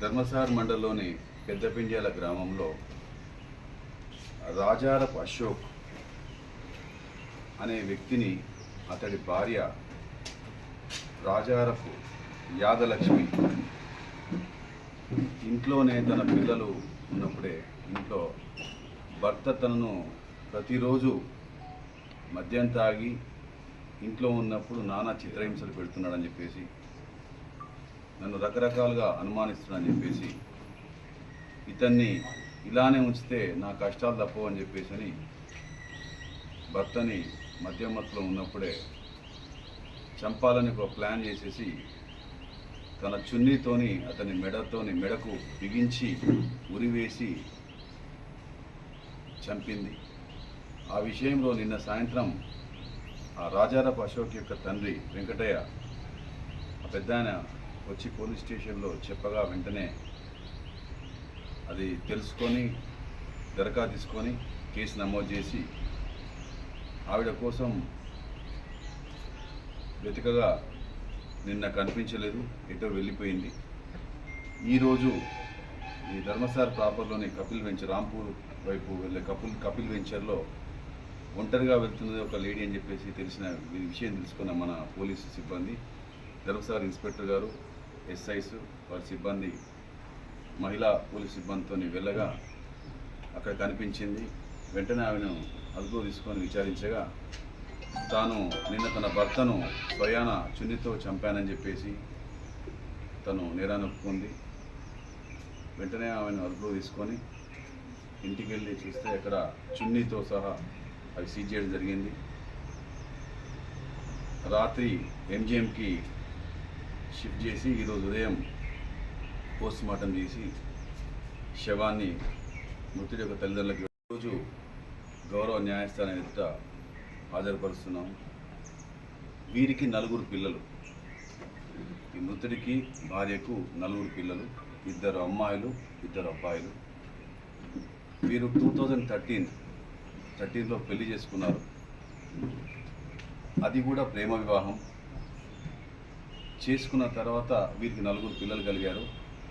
ధర్మసార్ మండలంలోని పెద్దపింజాల గ్రామంలో రాజారపు అశోక్ అనే వ్యక్తిని అతడి భార్య రాజారపు యాదలక్ష్మి ఇంట్లోనే తన పిల్లలు ఉన్నప్పుడే ఇంట్లో భర్త తనను ప్రతిరోజు మద్యం తాగి ఇంట్లో ఉన్నప్పుడు నానా చిత్రహింసలు పెడుతున్నాడని చెప్పేసి నన్ను రకరకాలుగా అనుమానిస్తున్నాడని చెప్పేసి ఇతన్ని ఇలానే ఉంచితే నా కష్టాలు తప్పవు అని చెప్పేసి అని భర్తని మధ్యమత్తులో ఉన్నప్పుడే చంపాలని ఒక ప్లాన్ చేసేసి తన చున్నీతోని అతని మెడతోని మెడకు బిగించి ఉరివేసి చంపింది. ఆ విషయంలో నిన్న సాయంత్రం ఆ రాజారపు అశోక్ యొక్క తండ్రి వెంకటయ్య ఆ పెద్ద వచ్చి పోలీస్ స్టేషన్లో చెప్పగా వెంటనే అది తెలుసుకొని దరఖాస్తు తీసుకొని కేసు నమోదు చేసి ఆవిడ కోసం వెతకగా నిన్న కనిపించలేదు ఎటో వెళ్ళిపోయింది. ఈరోజు ఈ ధర్మసార్ ప్రాపర్లోని కపిల్ వెంచర్ రాంపూర్ వైపు వెళ్ళే కపిల్ కపిల్ వెంచర్లో ఒంటరిగా వెళ్తున్నది ఒక లేడీ అని చెప్పేసి తెలిసిన విషయం తెలుసుకున్న మన పోలీసు సిబ్బంది ధర్మసార్ ఇన్స్పెక్టర్ గారు ఎస్ఐస్ వారి సిబ్బంది మహిళా పోలీస్ సిబ్బందితో వెళ్ళగా అక్కడ కనిపించింది. వెంటనే ఆమెను అదుపు తీసుకొని విచారించగా తాను నిన్న తన భర్తను స్వయాన చున్నితో చంపానని చెప్పేసి తను నేరాన్ని ఒప్పుకుంది. వెంటనే ఆమెను అదుపులో తీసుకొని ఇంటికి వెళ్ళి చూస్తే అక్కడ చున్నీతో సహా అవి సీజ్ చేయడం జరిగింది. రాత్రి ఎంజిఎంకి షిఫ్ట్ చేసి ఈరోజు ఉదయం పోస్ట్ మార్టం చేసి శవాన్ని మృతుడి యొక్క తల్లిదండ్రులకు రోజు గౌరవ న్యాయస్థానం ఎదుట హాజరుపరుస్తున్నాం. వీరికి నలుగురు పిల్లలు. ఈ మృతుడికి భార్యకు నలుగురు పిల్లలు ఇద్దరు అమ్మాయిలు ఇద్దరు అబ్బాయిలు. వీరు టూ థౌజండ్ థర్టీన్ థర్టీన్లో పెళ్ళి చేసుకున్నారు. అది కూడా ప్రేమ వివాహం. చేసుకున్న తర్వాత వీరికి నలుగురు పిల్లలు కలిగారు.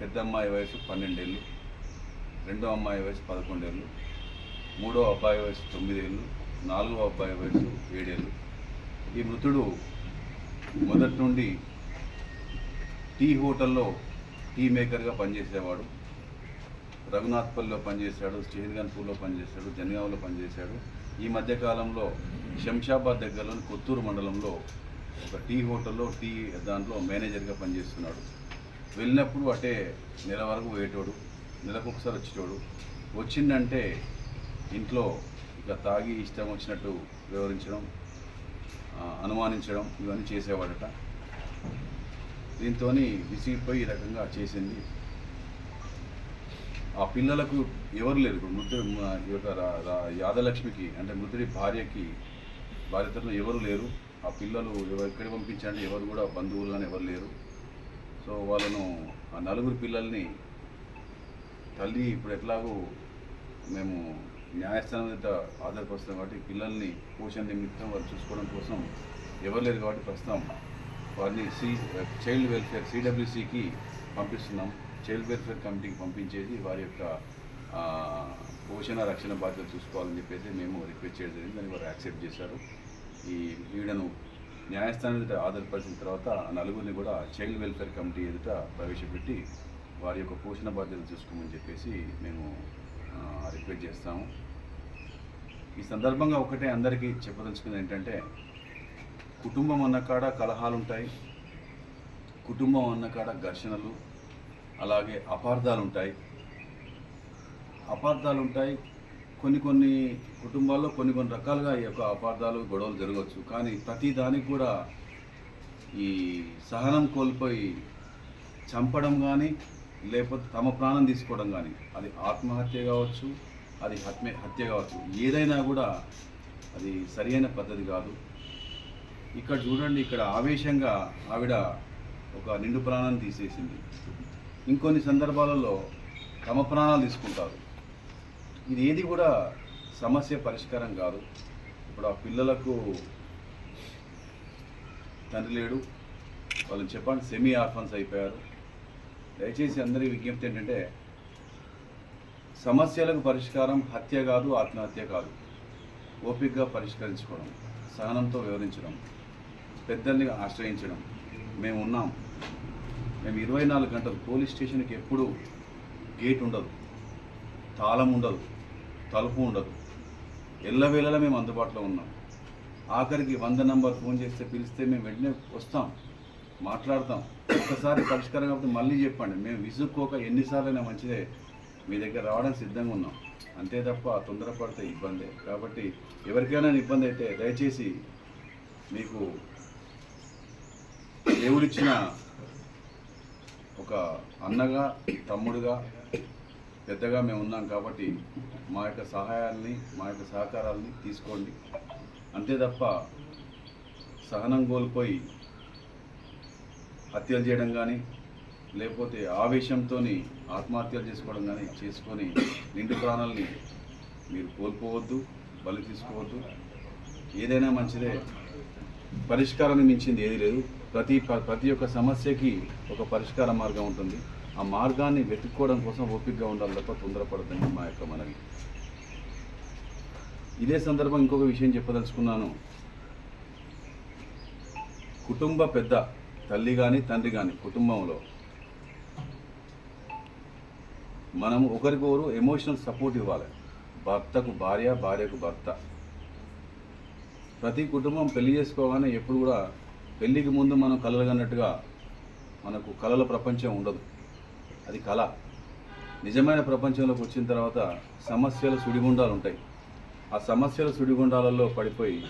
పెద్ద అమ్మాయి వయసు పన్నెండేళ్ళు రెండో అమ్మాయి వయసు పదకొండేళ్ళు మూడో అబ్బాయి వయసు తొమ్మిదేళ్ళు నాలుగో అబ్బాయి వయసు ఏడేళ్ళు. ఈ మృతుడు మొదటి నుండి టీ హోటల్లో టీ మేకర్గా పనిచేసేవాడు. రఘునాథ్పల్లిలో పనిచేశాడు స్టేహన్గన్పూర్లో పనిచేశాడు జనగాంలో పనిచేశాడు. ఈ మధ్యకాలంలో శంషాబాద్ దగ్గరలోని కొత్తూరు మండలంలో ఒక టీ హోటల్లో టీ దాంట్లో మేనేజర్గా పనిచేస్తున్నాడు. వెళ్ళినప్పుడు అటే నెల వరకు పోయేటోడు నెలకు ఒకసారి వచ్చేటోడు. వచ్చిందంటే ఇంట్లో ఇక తాగి ఇష్టం వచ్చినట్టు వివరించడం అనుమానించడం ఇవన్నీ చేసేవాడట. దీంతో విసిగిపోయి ఈ రకంగా చేసింది. ఆ పిల్లలకు ఎవరు లేరు. ఇప్పుడు మృతు ఈ యొక్క యాదలక్ష్మికి అంటే మృతుడి భార్యకి భార్య ఎవరు లేరు. ఆ పిల్లలు ఎక్కడ ఎక్కడికి పంపించండి ఎవరు కూడా బంధువులు కానీ ఎవరు లేరు. సో వాళ్ళను ఆ నలుగురు పిల్లల్ని తల్లి ఇప్పుడు ఎట్లాగో మేము న్యాయస్థానం మీద ఆధారపరుస్తాం కాబట్టి పిల్లల్ని పోషణ నిమిత్తం వారు చూసుకోవడం కోసం ఎవరు లేరు కాబట్టి ప్రస్తుతం వారిని సి చైల్డ్ వెల్ఫేర్ సిడబ్ల్యూసికి పంపిస్తున్నాం. చైల్డ్ వెల్ఫేర్ కమిటీకి పంపించేసి వారి యొక్క పోషణ రక్షణ బాధ్యత చూసుకోవాలని చెప్పేసి మేము రిక్వెస్ట్ చేయడం జరిగింది. దాన్ని వారు యాక్సెప్ట్ చేశారు. ఈ వీడను న్యాయస్థానం ఎదుట ఆధారపరిచిన తర్వాత ఆ నలుగురిని కూడా చైల్డ్ వెల్ఫేర్ కమిటీ ఎదుట ప్రవేశపెట్టి వారి యొక్క పోషణ బాధ్యతలు చూసుకోమని చెప్పేసి మేము రిక్వెస్ట్ చేస్తాము. ఈ సందర్భంగా ఒకటే అందరికీ చెప్పదలుచుకుంది ఏంటంటే కుటుంబం అన్నకాడ కలహాలు ఉంటాయి కుటుంబం అన్నకాడ ఘర్షణలు అలాగే అపార్థాలు ఉంటాయి అపార్థాలు ఉంటాయి కొన్ని కొన్ని కుటుంబాల్లో కొన్ని కొన్ని రకాలుగా ఈ యొక్క అపార్థాలు గొడవలు జరగవచ్చు. కానీ ప్రతి దానికి కూడా ఈ సహనం కోల్పోయి చంపడం కానీ లేకపోతే తమ ప్రాణం తీసుకోవడం కానీ అది ఆత్మహత్య కావచ్చు అది హత్య హత్య కావచ్చు ఏదైనా కూడా అది సరైన పద్ధతి కాదు. ఇక్కడ చూడండి ఇక్కడ ఆవేశంగా ఆవిడ ఒక నిండు ప్రాణాన్ని తీసేసింది. ఇంకొన్ని సందర్భాలలో తమ ప్రాణాలు తీసుకుంటారు. ఇది ఏది కూడా సమస్య పరిష్కారం కాదు. ఇప్పుడు ఆ పిల్లలకు తండ్రి లేడు. వాళ్ళని చెప్పండి సెమీ ఆర్ఫన్స్ అయిపోయారు. దయచేసి అందరి విజ్ఞప్తి ఏంటంటే సమస్యలకు పరిష్కారం హత్య కాదు ఆత్మహత్య కాదు. ఓపికగా పరిష్కరించుకోవడం సహనంతో వివరించడం పెద్దల్ని ఆశ్రయించడం. మేము ఉన్నాం. మేము ఇరవై నాలుగు గంటలు పోలీస్ స్టేషన్కి ఎప్పుడూ గేట్ ఉండదు తాళం ఉండదు. తలుపు ఉండదు. ఎల్లవేళలా మేము అందుబాటులో ఉన్నాం. ఆఖరికి వంద నంబర్ ఫోన్ చేస్తే పిలిస్తే మేము వెంటనే వస్తాం. మాట్లాడతాం. ఒక్కసారి పరిష్కారం కాబట్టి మళ్ళీ చెప్పండి. మేము విసుక్కోక ఎన్నిసార్లైనా మంచిదే. మీ దగ్గర రావడానికి సిద్ధంగా ఉన్నాం. అంతే తప్ప తొందరపడితే ఇబ్బందే. కాబట్టి ఎవరికైనా ఇబ్బంది అయితే దయచేసి మీకు దేవుడిచ్చిన ఒక అన్నగా తమ్ముడుగా పెద్దగా మేము ఉన్నాం కాబట్టి మా యొక్క సహాయాల్ని మా యొక్క సహకారాలని తీసుకోండి. అంతే తప్ప సహనం కోల్పోయి హత్యలు చేయడం కానీ లేకపోతే ఆవేశంతో ఆత్మహత్యలు చేసుకోవడం కానీ చేసుకొని నిండు ప్రాణాలని మీరు కోల్పోవద్దు బలి తీసుకోవద్దు. ఏదైనా మంచిదే. పరిష్కారాన్ని మించింది ఏది లేదు. ప్రతి ప- ప్రతి ఒక్క సమస్యకి ఒక పరిష్కార మార్గం ఉంటుంది. ఆ మార్గాన్ని వెతుక్కోవడం కోసం ఓపికగా ఉండాలి తప్ప తొందరపడద్దని మా యొక్క మనవి. ఇదే సందర్భం ఇంకొక విషయం చెప్పదలుచుకున్నాను. కుటుంబ పెద్ద తల్లి కానీ తండ్రి కానీ కుటుంబంలో మనం ఒకరికొకరు ఎమోషనల్ సపోర్ట్ ఇవ్వాలి. భర్తకు భార్య భార్యకు భర్త. ప్రతి కుటుంబం పెళ్ళి చేసుకోగానే ఎప్పుడు కూడా పెళ్ళికి ముందు మనం కలలుగన్నట్టుగా మనకు కలల ప్రపంచం ఉండదు. అది కళ. నిజమైన ప్రపంచంలోకి వచ్చిన తర్వాత సమస్యల సుడిగుండాలు ఉంటాయి. ఆ సమస్యల సుడిగుండాలలో పడిపోయి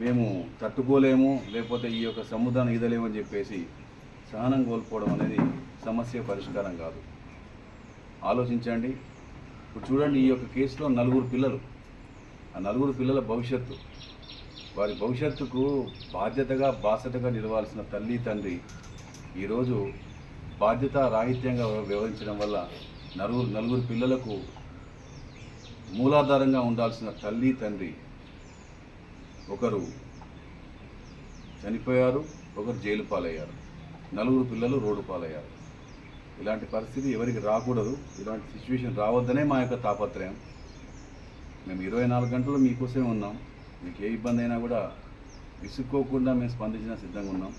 మేము తట్టుకోలేము లేకపోతే ఈ యొక్క సముద్రాన్ని ఈదలేము అని చెప్పేసి సహనం కోల్పోవడం అనేది సమస్య పరిష్కారం కాదు. ఆలోచించండి. ఇప్పుడు చూడండి ఈ యొక్క కేసులో నలుగురు పిల్లలు. ఆ నలుగురు పిల్లల భవిష్యత్తు. వారి భవిష్యత్తుకు బాధ్యతగా బాసటగా నిలవాల్సిన తల్లి తండ్రి ఈరోజు బాధ్యత రాహిత్యంగా వ్యవహరించడం వల్ల నలుగురు నలుగురు పిల్లలకు మూలాధారంగా ఉండాల్సిన తల్లి తండ్రి ఒకరు చనిపోయారు ఒకరు జైలు పాలయ్యారు. నలుగురు పిల్లలు రోడ్డు పాలయ్యారు. ఇలాంటి పరిస్థితి ఎవరికి రాకూడదు. ఇలాంటి సిచ్యువేషన్ రావద్దనే మా యొక్క తాపత్రయం. మేము ఇరవై నాలుగు గంటలు మీకోసమే ఉన్నాం. మీకు ఏ ఇబ్బంది అయినా కూడా విసుక్కోకుండా మేము స్పందించిన సిద్ధంగా ఉన్నాం.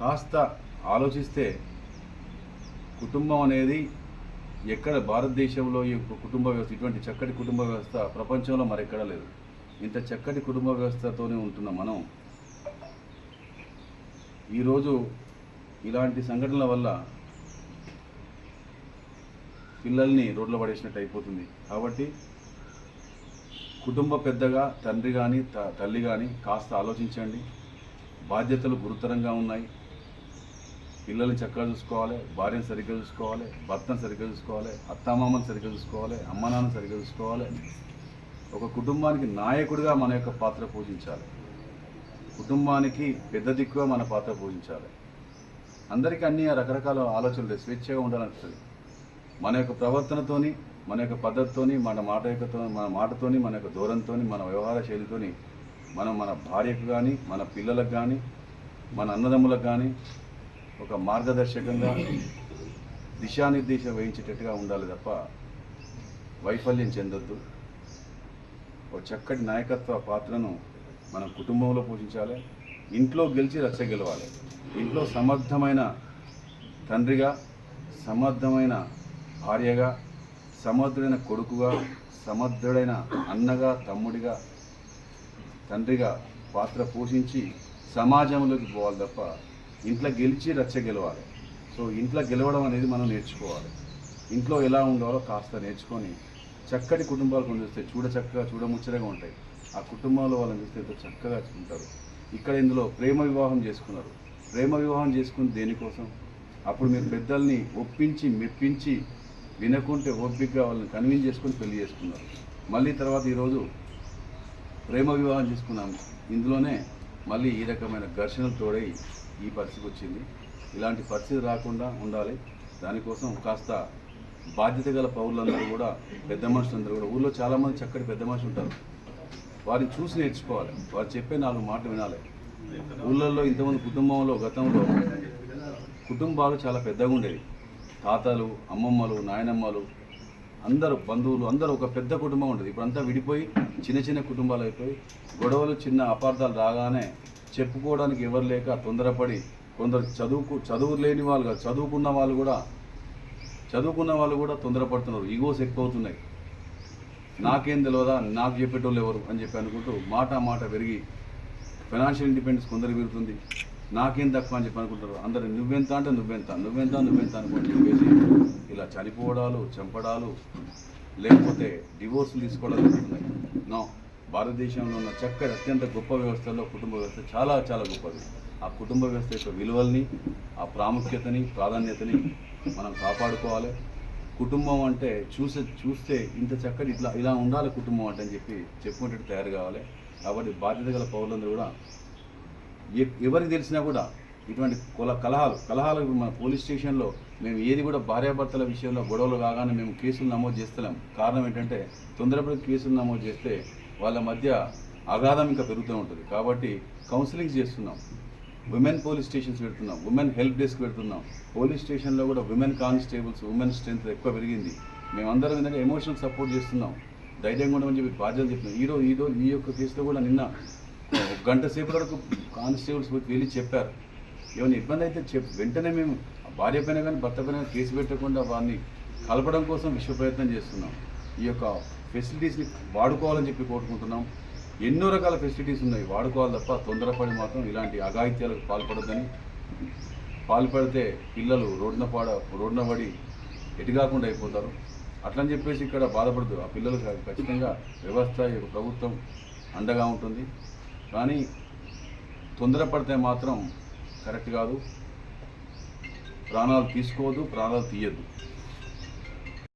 కాస్త ఆలోచిస్తే కుటుంబం అనేది ఎక్కడ భారతదేశంలో ఈ కుటుంబ వ్యవస్థ ఇటువంటి చక్కటి కుటుంబ వ్యవస్థ ప్రపంచంలో మరెక్కడా లేదు. ఇంత చక్కటి కుటుంబ వ్యవస్థతోనే ఉంటున్న మనం. ఈరోజు ఇలాంటి సంఘటనల వల్ల పిల్లల్ని రోడ్ల పడేసినట్టు అయిపోతుంది. కాబట్టి కుటుంబ పెద్దగా తండ్రి కానీ త తల్లి కానీ కాస్త ఆలోచించండి. బాధ్యతలు గురుతరంగా ఉన్నాయి. పిల్లల్ని చక్కగా చూసుకోవాలి భార్యను సరిగ్గా చూసుకోవాలి భర్తను సరిగ్గా చూసుకోవాలి అత్తమామను సరిగ్గా చూసుకోవాలి అమ్మ నాన్న సరిగ్గా చూసుకోవాలి. ఒక కుటుంబానికి నాయకుడిగా మన యొక్క పాత్ర పోషించాలి. కుటుంబానికి పెద్ద దిక్కుగా మన పాత్ర పోషించాలి. అందరికీ అన్ని రకరకాల ఆలోచనలు స్వేచ్ఛగా ఉండాలనిపిస్తుంది. మన యొక్క ప్రవర్తనతోని మన యొక్క పద్ధతితోని మన మాట యొక్క మన మాటతోని మన యొక్క దూరంతోని మన వ్యవహార శైలితోని మనం మన భార్యకు కానీ మన పిల్లలకు కానీ మన అన్నదమ్ములకు కానీ ఒక మార్గదర్శకంగా దిశానిర్దేశం వహించేటట్టుగా ఉండాలి తప్ప వైఫల్యం చెందొద్దు. ఒక చక్కటి నాయకత్వ పాత్రను మనం కుటుంబంలో పోషించాలి. ఇంట్లో గెలిచి రచ్చ గెలవాలి. ఇంట్లో సమర్థమైన తండ్రిగా సమర్థమైన భార్యగా సమర్థుడైన కొడుకుగా సమర్థుడైన అన్నగా తమ్ముడిగా తండ్రిగా పాత్ర పోషించి సమాజంలోకి పోవాలి తప్ప ఇంట్లో గెలిచి రచ్చ గెలవాలి. సో ఇంట్లో గెలవడం అనేది మనం నేర్చుకోవాలి. ఇంట్లో ఎలా ఉండాలో కాస్త నేర్చుకొని చక్కటి కుటుంబాలు కొన్ని చూస్తే చూడ చక్కగా చూడముచ్చటగా ఉంటాయి. ఆ కుటుంబంలో వాళ్ళని చూస్తే ఎంతో చక్కగా ఉంటారు. ఇక్కడ ఇందులో ప్రేమ వివాహం చేసుకున్నారు. ప్రేమ వివాహం చేసుకుని దేనికోసం? అప్పుడు మీరు పెద్దల్ని ఒప్పించి మెప్పించి వినకుంటే ఓపికగా వాళ్ళని కన్విన్స్ చేసుకొని పెళ్ళి చేసుకున్నారు. మళ్ళీ తర్వాత ఈరోజు ప్రేమ వివాహం చేసుకున్నాము. ఇందులోనే మళ్ళీ ఈ రకమైన ఘర్షణలు తోడై ఈ పరిస్థితి వచ్చింది. ఇలాంటి పరిస్థితి రాకుండా ఉండాలి. దానికోసం కాస్త బాధ్యత గల పౌరులందరూ కూడా పెద్ద మనుషులందరూ కూడా ఊళ్ళో చాలామంది చక్కటి పెద్ద మనుషులు ఉంటారు. వారిని చూసి నేర్చుకోవాలి. వారు చెప్పే నాలుగు మాటలు వినాలి. ఊళ్ళల్లో ఇంతమంది కుటుంబంలో గతంలో కుటుంబాలు చాలా పెద్దగా ఉండేవి. తాతలు అమ్మమ్మలు నాయనమ్మలు అందరూ బంధువులు అందరూ ఒక పెద్ద కుటుంబం ఉండేది. ఇప్పుడంతా విడిపోయి చిన్న చిన్న కుటుంబాలు అయిపోయి గొడవలు చిన్న అపార్థాలు రాగానే చెప్పుకోవడానికి ఎవరు లేక తొందరపడి కొందరు చదువుకు చదువు లేని వాళ్ళు కాదు, చదువుకున్న వాళ్ళు కూడా చదువుకున్న వాళ్ళు కూడా తొందరపడుతున్నారు. ఈగోస్ ఎక్కువ అవుతున్నాయి నాకేం తెలియదా నాకు చెప్పేటోళ్ళు ఎవరు? అని చెప్పి అనుకుంటూ మాట మాట పెరిగి ఫైనాన్షియల్ ఇండిపెండెన్స్ కొందరు పెరుగుతుంది. నాకేం తక్కువ అని చెప్పి అనుకుంటారు. అందరు నువ్వెంత అంటే నువ్వెంత నువ్వెంత నువ్వెంత అనుకోని చెప్పేసి ఇలా చనిపోవడాలు చంపడాలు లేకపోతే డివోర్సులు తీసుకోవడాలు జరుగుతున్నాయి. నో భారతదేశంలో ఉన్న చక్కటి అత్యంత గొప్ప వ్యవస్థలో కుటుంబ వ్యవస్థ చాలా చాలా గొప్పది. ఆ కుటుంబ వ్యవస్థ యొక్క విలువల్ని ఆ ప్రాముఖ్యతని ప్రాధాన్యతని మనం కాపాడుకోవాలి. కుటుంబం అంటే చూసే చూస్తే ఇంత చక్కటి ఇట్లా ఇలా ఉండాలి కుటుంబం అంటే అని చెప్పి చెప్పుకునేట్టు తయారు కావాలి. కాబట్టి బాధ్యత గల పౌరులందరూ కూడా ఎ- ఎవరికి తెలిసినా కూడా ఇటువంటి కుల కలహాలు కలహాలు మన పోలీస్ స్టేషన్లో మేము ఏది కూడా భార్యాభర్తల విషయంలో గొడవలు కాగానే మేము కేసులు నమోదు చేస్తలేము కారణం ఏంటంటే తొందరపడి కేసులు నమోదు చేస్తే వాళ్ళ మధ్య అగాధం ఇంకా పెరుగుతూ ఉంటుంది. కాబట్టి కౌన్సిలింగ్ చేస్తున్నాం. ఉమెన్ పోలీస్ స్టేషన్స్ పెడుతున్నాం. ఉమెన్ హెల్ప్ డెస్క్ పెడుతున్నాం. పోలీస్ స్టేషన్లో కూడా ఉమెన్ కానిస్టేబుల్స్ ఉమెన్ స్ట్రెంత్ ఎక్కువ పెరిగింది. మేమందరం ఏంటంటే ఎమోషనల్ సపోర్ట్ చేస్తున్నాం. ధైర్యంగా ఉండమని చెప్పి బాధ్యత చెప్తున్నాం. ఈరోజు ఈరోజు ఈ యొక్క కేసులో కూడా నిన్న ఒక గంట సేపు వరకు కానిస్టేబుల్స్ వెళ్ళి చెప్పారు. ఏమైనా ఇబ్బంది అయితే చెప్ వెంటనే మేము భార్య పైన కానీ భర్త పైన కేసు పెట్టకుండా వారిని కలపడం కోసం విశ్వ ప్రయత్నం చేస్తున్నాం. ఈ యొక్క ఫెసిలిటీస్ని వాడుకోవాలని చెప్పి కోరుకుంటున్నాం. ఎన్నో రకాల ఫెసిలిటీస్ ఉన్నాయి. వాడుకోవాలి తప్ప తొందరపడి మాత్రం ఇలాంటి అఘాయిత్యాలకు పాల్పడద్దని. పాల్పడితే పిల్లలు రోడ్డున పాడ రోడ్డున పడి ఎటుగాకుండా అయిపోతారు. అట్లని చెప్పేసి ఇక్కడ బాధపడదు ఆ పిల్లలు ఖచ్చితంగా వ్యవస్థ ప్రభుత్వం అండగా ఉంటుంది. కానీ తొందరపడితే మాత్రం కరెక్ట్ కాదు. ప్రాణాలు తీసుకోవద్దు ప్రాణాలు తీయద్దు.